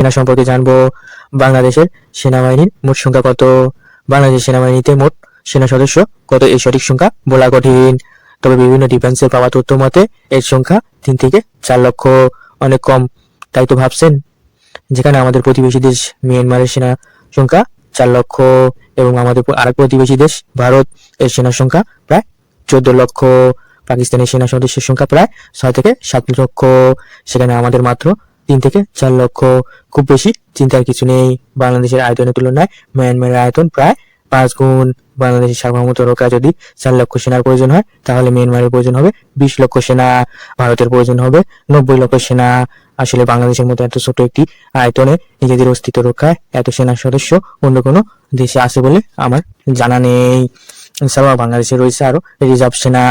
সেনা সম্পর্কে জানব। বাংলাদেশের সেনাবাহিনীর মোট সংখ্যা কত? বাংলাদেশ সেনাবাহিনীতে মোট সেনা সদস্য কত? এই সঠিক সংখ্যা বলা কঠিন। তবে বিভিন্ন ডিফেন্সের পাওয়া তথ্য মতে, এর সংখ্যা তিন থেকে চার লক্ষ। অনেক কম, তাই তো ভাবছেন? যেখানে আমাদের প্রতিবেশী দেশ মিয়ানমারের সেনা সংখ্যা চার লক্ষ এবং আমাদের আরেক প্রতিবেশী দেশ ভারত, এর সেনা সংখ্যা প্রায় চোদ্দ লক্ষ। পাকিস্তানের সেনা সদস্যের সংখ্যা প্রায় ছয় থেকে সাত লক্ষ। সেখানে আমাদের মাত্র তিন থেকে চার লক্ষ। খুব বেশি চিন্তার কিছু নেই। বাংলাদেশের আয়তনের তুলনায় মিয়ানমারের আয়তন প্রায় পাঁচ গুণ। বাংলাদেশের সার্বভৌমত্ব রক্ষা যদি চার লক্ষ সেনার প্রয়োজন হয়, তাহলে মিয়ানমারের প্রয়োজন হবে বিশ লক্ষ সেনা, ভারতের প্রয়োজন হবে নব্বই লক্ষ সেনা। আসলে বাংলাদেশের মতো এত ছোট একটি আয়তনে নিজেদের অস্তিত্ব রক্ষায় এত সেনা সদস্য অন্য কোনো দেশে আছে বলে আমার জানা নেই। এছাড়াও বাংলাদেশে রয়েছে আরও রিজার্ভ সেনা।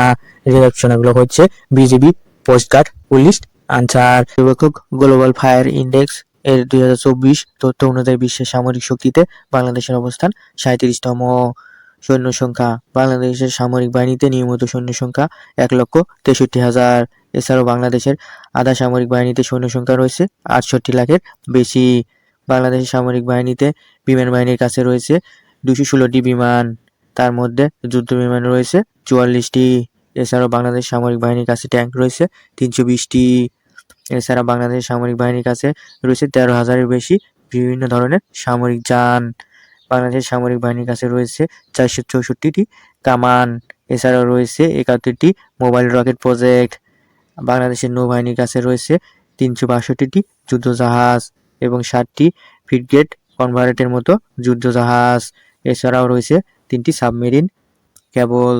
রিজার্ভ সেনাগুলো হচ্ছে BGB coast guard police Ansar পর্যবেক্ষক গ্লোবাল ফায়ার ইন্ডেক্স এর দুই হাজার চব্বিশ তথ্য অনুযায়ী বিশ্বের সামরিক শক্তিতে বাংলাদেশের অবস্থান সাঁত্রিশতম সৈন্য সংখ্যা, বাংলাদেশের সামরিক বাহিনীতে নিয়মিত সৈন্য সংখ্যা এক লক্ষ তেষট্টি হাজার। এছাড়াও বাংলাদেশের আধা সামরিক বাহিনীতে সৈন্য সংখ্যা রয়েছে আটষট্টি লাখের বেশি। বাংলাদেশের সামরিক বাহিনীতে বিমান বাহিনীর কাছে রয়েছে দুশো ষোলোটি বিমান। তার মধ্যে যুদ্ধ বিমান রয়েছে চুয়াল্লিশটি। এছাড়াও বাংলাদেশ সামরিক বাহিনীর কাছে ট্যাঙ্ক রয়েছে তিনশো বিশটি। এছাড়া বাংলাদেশ সামরিক বাহিনীর কাছে রয়েছে তেরো হাজারের বেশি বিভিন্ন ধরনের সামরিক যান। বাংলাদেশ সামরিক বাহিনীর কাছে রয়েছে চারশো চৌষট্টিটি কামান, এছাড়াও রয়েছে একাত্তরটি মোবাইল রকেট প্রজেক্ট। বাংলাদেশের নৌবাহিনীর কাছে রয়েছে তিনশো বাষট্টিটি যুদ্ধজাহাজ এবং ষাটটি ফ্রিগেট কনভার্টের মতো যুদ্ধজাহাজ। এছাড়াও রয়েছে তিনটি সাবমেরিন কেবল।